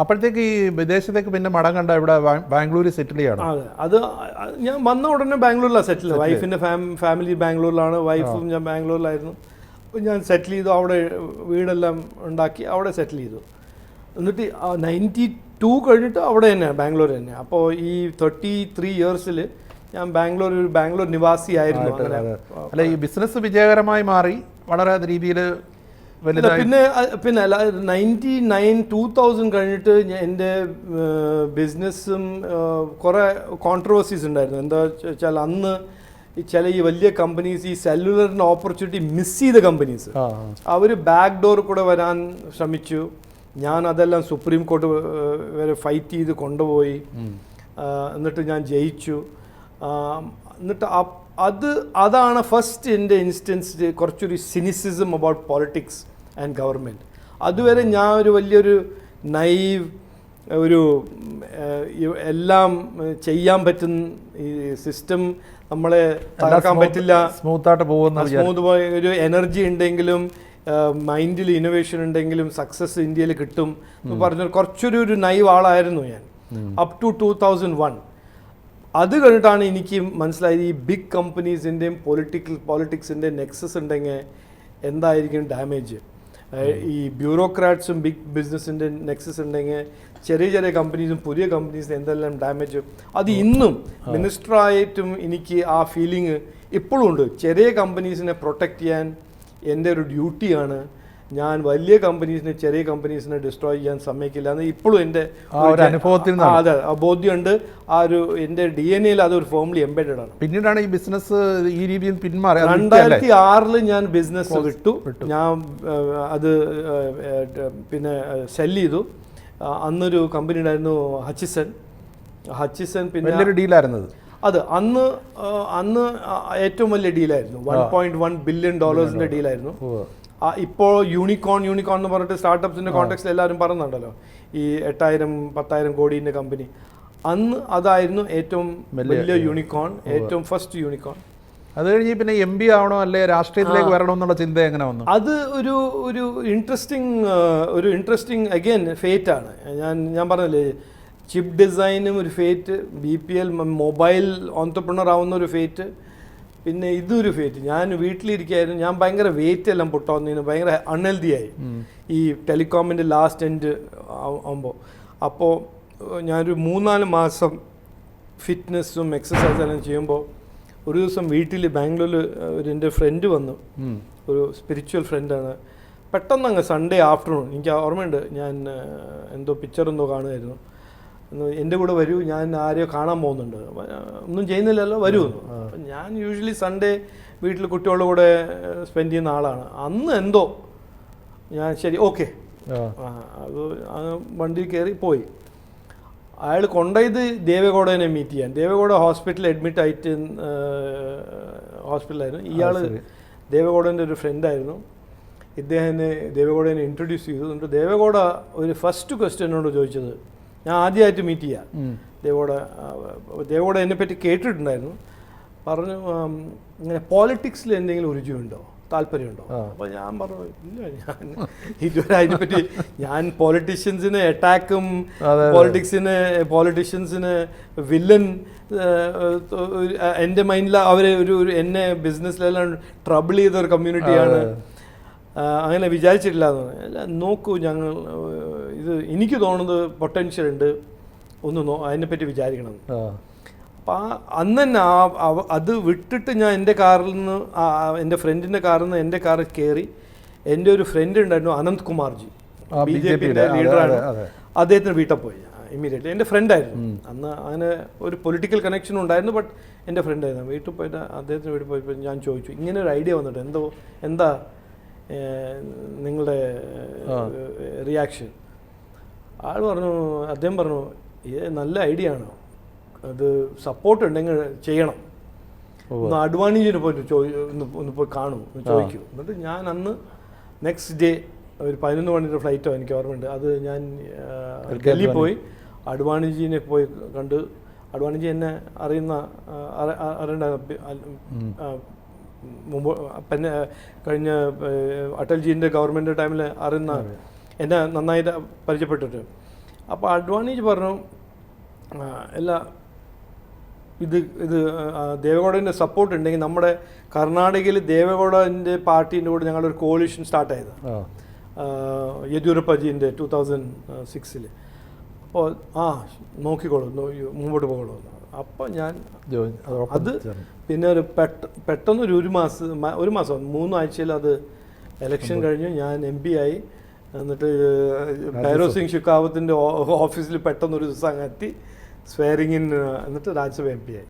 അപ്പോഴത്തേക്ക് ഈ വിദേശത്തേക്ക് പിന്നെ മടം കണ്ട ഇവിടെ ബാംഗ്ലൂർ ബാംഗ്ലൂരിൽ സെറ്റിൽ ചെയ്യണം അതെ അത് ഞാൻ വന്ന ഉടനെ ബാംഗ്ലൂരിലാണ് സെറ്റിൽ വൈഫിന്റെ ഫാം ഫാമിലി ബാംഗ്ലൂരിലാണ്. വൈഫും ഞാൻ ബാംഗ്ലൂരിലായിരുന്നു. അപ്പോൾ ഞാൻ സെറ്റിൽ ചെയ്തു. അവിടെ വീടെല്ലാം ഉണ്ടാക്കി അവിടെ സെറ്റിൽ ചെയ്തു. എന്നിട്ട് നയന്റി ടു കഴിഞ്ഞിട്ട് അവിടെ തന്നെയാണ് ബാംഗ്ലൂർ തന്നെ. അപ്പോൾ ഈ തേർട്ടി ത്രീ ഇയേഴ്സിൽ ഞാൻ ബാംഗ്ലൂർ ഒരു ബാംഗ്ലൂർ നിവാസി ആയിരുന്നു അല്ല ഈ ബിസിനസ് വിജയകരമായി മാറി. വളരെ രീതിയിൽ പിന്നെ പിന്നെ അല്ല നയന്റി നയൻ ടൂ തൗസൻഡ് കഴിഞ്ഞിട്ട് എന്റെ ബിസിനസ്സും കുറേ കോൺട്രവേഴ്സീസ് ഉണ്ടായിരുന്നു. എന്താ വെച്ചാൽ അന്ന് ചില ഈ വലിയ കമ്പനീസ് ഈ സെല്ലുലറിന്റെ ഓപ്പർച്യൂണിറ്റി മിസ് ചെയ്ത കമ്പനീസ് അവർ ബാക്ക് ഡോർ കൂടെ വരാൻ ശ്രമിച്ചു. ഞാൻ അതെല്ലാം സുപ്രീം കോർട്ട് വരെ ഫൈറ്റ് ചെയ്ത് കൊണ്ടുപോയി. എന്നിട്ട് ഞാൻ ജയിച്ചു. എന്നിട്ട് അത് അതാണ് ഫസ്റ്റ് എന്റെ ഇൻസ്റ്റൻസ് കുറച്ചൊരു cynicism about politics and government അതുവരെ ഞാൻ ഒരു വലിയൊരു നൈവ് ഒരു എല്ലാം ചെയ്യാൻ പറ്റുന്ന ഈ സിസ്റ്റം നമ്മളെ തകർക്കാൻ പറ്റില്ല. സ്മൂത്തായിട്ട് പോകുന്ന സ്മൂത്ത് പോയ ഒരു എനർജി ഉണ്ടെങ്കിലും മൈൻഡിൽ ഇന്നോവേഷൻ ഉണ്ടെങ്കിലും സക്സസ് ഇന്ത്യയിൽ കിട്ടും. എന്ന് പറഞ്ഞ കുറച്ചൊരു ഒരു നൈവ് ആളായിരുന്നു ഞാൻ. Up to two thousand one അത് കഴിഞ്ഞിട്ടാണ് എനിക്ക് മനസ്സിലായത് ഈ ബിഗ് കമ്പനീസിന്റെയും പൊളിറ്റിക്കൽ പോളിറ്റിക്സിന്റെ നെക്സസ് ഉണ്ടെങ്കിൽ എന്തായിരിക്കും ഡാമേജ് ഈ ബ്യൂറോക്രാറ്റ്സും ബിഗ് ബിസിനസ്സിന്റെ നെക്സസ് ഉണ്ടെങ്കിൽ ചെറിയ ചെറിയ കമ്പനീസും പുതിയ കമ്പനീസും എന്തെല്ലാം ഡാമേജ് അത് ഇന്നും മിനിസ്റ്ററായിട്ടും എനിക്ക് ആ ഫീലിംഗ് ഇപ്പോഴും ഉണ്ട്. ചെറിയ കമ്പനീസിനെ പ്രൊട്ടക്റ്റ് ചെയ്യാൻ എന്റെ ഒരു ഡ്യൂട്ടിയാണ് ഞാൻ വലിയ കമ്പനീസിനെ ചെറിയ കമ്പനീസിനെ ഡിസ്ട്രോയ് ചെയ്യാൻ സമ്മതിക്കില്ല എന്ന് ഇപ്പോഴും എന്റെ അനുഭവത്തിൽ അതെ ബോധ്യമുണ്ട്. ആ ഒരു എന്റെ ഡി എൻ എയിൽ അതൊരു ഫോമിലി എംബെഡഡ് ആണ്. പിന്നീടാണ് ഈ ബിസിനസ് ഈ രീതിയിൽ പിന്മാറി? രണ്ടായിരത്തി ആറിൽ ഞാൻ ബിസിനസ് വിട്ടു. ഞാൻ അത് പിന്നെ സെൽ ചെയ്തു. അന്നൊരു കമ്പനി ഉണ്ടായിരുന്നു ഹച്ചിസൺ ഹച്ചിസൺ പിന്നെ വലിയൊരു ഡീലായിരുന്നത് അത്. അന്ന് അന്ന് ഏറ്റവും വലിയ ഡീലായിരുന്നു വൺ പോയിന്റ് വൺ ബില്യൺ ഡോളേഴ്സിന്റെ ഡീലായിരുന്നു ഇപ്പോൾ യൂണിക്കോൺ യൂണിക്കോൺ എന്ന് പറഞ്ഞിട്ട് സ്റ്റാർട്ടപ്സിന്റെ കോൺടാക്സിൽ എല്ലാവരും പറയുന്നുണ്ടല്ലോ. ഈ എട്ടായിരം പത്തായിരം കോടീന്റെ കമ്പനി അന്ന് അതായിരുന്നു ഏറ്റവും വലിയ യൂണിക്കോൺ ഏറ്റവും ഫസ്റ്റ് യൂണിക്കോൺ അത് കഴിഞ്ഞ് പിന്നെ എം പി ആവണോ അല്ലെ രാഷ്ട്രീയത്തിലേക്ക് വരണോ എന്നുള്ള ചിന്ത എങ്ങനെ വന്നു? അത് ഒരു ഒരു ഇൻട്രസ്റ്റിംഗ് ഒരു ഇൻട്രസ്റ്റിംഗ് അഗെയിൻ ഫേറ്റ് ആണ്. ഞാൻ ഞാൻ പറഞ്ഞില്ലേ ചിപ്പ് ഡിസൈനും ഒരു fate B P L mobile entrepreneur ആവുന്ന ഒരു ഫേറ്റ് പിന്നെ ഇതൊരു ഫേറ്റ് ഞാൻ വീട്ടിലിരിക്കായിരുന്നു. ഞാൻ ഭയങ്കര വെയിറ്റ് എല്ലാം പൊട്ടാവുന്നതിന് ഭയങ്കര അൺഹെൽതി ആയി ഈ ടെലികോമിന്റെ ലാസ്റ്റ് എൻഡ് ആകുമ്പോൾ അപ്പോൾ ഞാനൊരു മൂന്നാൽ മാസം ഫിറ്റ്നസ്സും എക്സസൈസും എല്ലാം ചെയ്യുമ്പോൾ ഒരു ദിവസം വീട്ടിൽ ബാംഗ്ലൂരിൽ ഒരു എന്റെ ഫ്രണ്ട് വന്നു. ഒരു സ്പിരിച്വൽ ഫ്രണ്ടാണ് പെട്ടെന്ന് അങ്ങ് സൺഡേ ആഫ്റ്റർനൂൺ എനിക്ക് ഓർമ്മയുണ്ട്. ഞാൻ എന്തോ പിക്ചർ എന്തോ കാണുമായിരുന്നു എന്റെ കൂടെ വരൂ ഞാൻ ആരെയോ കാണാൻ പോകുന്നുണ്ട്. ഒന്നും ചെയ്യുന്നില്ലല്ലോ വരൂ അപ്പം ഞാൻ യൂഷ്വലി സൺഡേ വീട്ടിൽ കുട്ടികളുടെ കൂടെ സ്പെൻഡ് ചെയ്യുന്ന ആളാണ്. അന്ന് എന്തോ ഞാൻ ശരി ഓക്കെ. അത് വണ്ടി വണ്ടിയിൽ കയറി പോയി. അയാൾ കൊണ്ടുപോയത് ദേവഗൗഡനെ മീറ്റ് ചെയ്യാൻ. ദേവഗൗഡ ഹോസ്പിറ്റലിൽ അഡ്മിറ്റ് ആയിട്ട് ഹോസ്പിറ്റലായിരുന്നു ഇയാൾ. ദേവഗൗഡന്റെ ഒരു ഫ്രണ്ടായിരുന്നു ഇദ്ദേഹത്തിനെ ദേവഗൗഡനെ ഇൻട്രൊഡ്യൂസ് ചെയ്തു. എന്നിട്ട് ദേവഗൗഡ ഒരു ഫസ്റ്റ് ക്വസ്റ്റ്യനോട് ചോദിച്ചത് ഞാൻ ആദ്യമായിട്ട് മീറ്റ് ചെയ്യാം. ദേവോട് ദേവോടെ എന്നെപ്പറ്റി കേട്ടിട്ടുണ്ടായിരുന്നു. പറഞ്ഞു ഇങ്ങനെ പോളിറ്റിക്സിൽ എന്തെങ്കിലും രുചിയുണ്ടോ താല്പര്യമുണ്ടോ. അപ്പോൾ ഞാൻ പറഞ്ഞു ഇല്ല ഞാൻ ഇതുവരെ അതിനെപ്പറ്റി ഞാൻ പോളിറ്റീഷ്യൻസിന് അറ്റാക്കും. പോളിറ്റിക്സിന് പോളിറ്റീഷ്യൻസിന് വില്ലൻ എന്റെ മൈൻഡിൽ അവർ ഒരു ഒരു എന്നെ ബിസിനസ്സിലെല്ലാം ട്രബിൾ ചെയ്ത ഒരു കമ്മ്യൂണിറ്റിയാണ്. അങ്ങനെ വിചാരിച്ചിട്ടില്ല എന്ന് നോക്കൂ ഞങ്ങൾ ഇത് എനിക്ക് തോന്നുന്നത് പൊട്ടൻഷ്യൽ ഉണ്ട് ഒന്ന് നോ അതിനെപ്പറ്റി വിചാരിക്കണം. അപ്പം ആ അന്ന് തന്നെ ആ അത് വിട്ടിട്ട് ഞാൻ എന്റെ കാറിൽ നിന്ന് എന്റെ ഫ്രണ്ടിന്റെ കാറിൽ നിന്ന് എന്റെ കാറിൽ കയറി എന്റെ ഒരു ഫ്രണ്ട് ഉണ്ടായിരുന്നു അനന്ത് കുമാർജി. ബി ജെ പിയുടെ ലീഡറാണ്. അദ്ദേഹത്തിന് വീട്ടിൽ പോയി ഇമ്മീഡിയറ്റ്ലി എന്റെ ഫ്രണ്ടായിരുന്നു അന്ന് അങ്ങനെ ഒരു പൊളിറ്റിക്കൽ കണക്ഷൻ ഉണ്ടായിരുന്നു ബട്ട് എന്റെ ഫ്രണ്ടായിരുന്നു വീട്ടിൽ പോയിട്ട് അദ്ദേഹത്തിന് വീട്ടിൽ പോയപ്പോൾ ഞാൻ ചോദിച്ചു ഇങ്ങനെ ഒരു ഐഡിയ വന്നിട്ട് എന്തോ എന്താ നിങ്ങളുടെ റിയാക്ഷൻ ആൾ പറഞ്ഞു അദ്ദേഹം പറഞ്ഞു ഇത് നല്ല ഐഡിയ ആണ്. അത് സപ്പോർട്ട് ഉണ്ടെങ്കിൽ ചെയ്യണം. ഒന്ന് അഡ്വാന്റേജിന് പോയിട്ട് ചോദി ഒന്ന് പോയി കാണൂ ഒന്ന് ചോദിക്കൂ. എന്നിട്ട് ഞാൻ അന്ന് നെക്സ്റ്റ് ഡേ ഒരു പതിനൊന്ന് മണിയുടെ ഫ്ലൈറ്റോ എനിക്ക് ഓർമ്മയുണ്ട്. അത് ഞാൻ ഡൽഹി പോയി അഡ്വാനിജിനെ പോയി കണ്ട് അഡ്വാന്റേജ് എന്നെ അറിയുന്ന അറിയേണ്ട മുമ്പ് പിന്നെ കഴിഞ്ഞ അടൽജീന്റെ ഗവൺമെന്റ് ടൈമിൽ അറിയുന്ന എന്നെ നന്നായിട്ട് പരിചയപ്പെട്ടിട്ട്. അപ്പോൾ അഡ്വാന്റേജ് പറഞ്ഞു എല്ലാ ഇത് ഇത് ദേവഗൗഡന്റെ സപ്പോർട്ട് ഉണ്ടെങ്കിൽ നമ്മുടെ കർണാടകയിൽ ദേവഗൗഡന്റെ പാർട്ടീന്റെ കൂടെ ഞങ്ങളൊരു കോളിഷൻ സ്റ്റാർട്ട് ചെയ്തത് ആ. യെദ്യൂരപ്പജീന്റെ ടു തൗസൻഡ് സിക്സിൽ അപ്പോൾ ആ നോക്കിക്കോളൂ മുമ്പോട്ട് പോകോളൂ. അപ്പോൾ ഞാൻ അത് പിന്നെ ഒരു പെട്ട പെട്ടെന്ന് ഒരു ഒരു മാസം ഒരു മാസം മൂന്നാഴ്ചയിൽ അത് എലക്ഷൻ കഴിഞ്ഞു ഞാൻ എം പി ആയി. എന്നിട്ട് ഭൈരവ് സിംഗ് ഷിക്കാവത്തിന്റെ ഓഫീസിൽ പെട്ടെന്ന് ഒരു ദിവസം അങ്ങ് എത്തി. സ്വയറിങ്ങിൻ എന്നിട്ട് രാജ്യസഭ എം പി ആയി.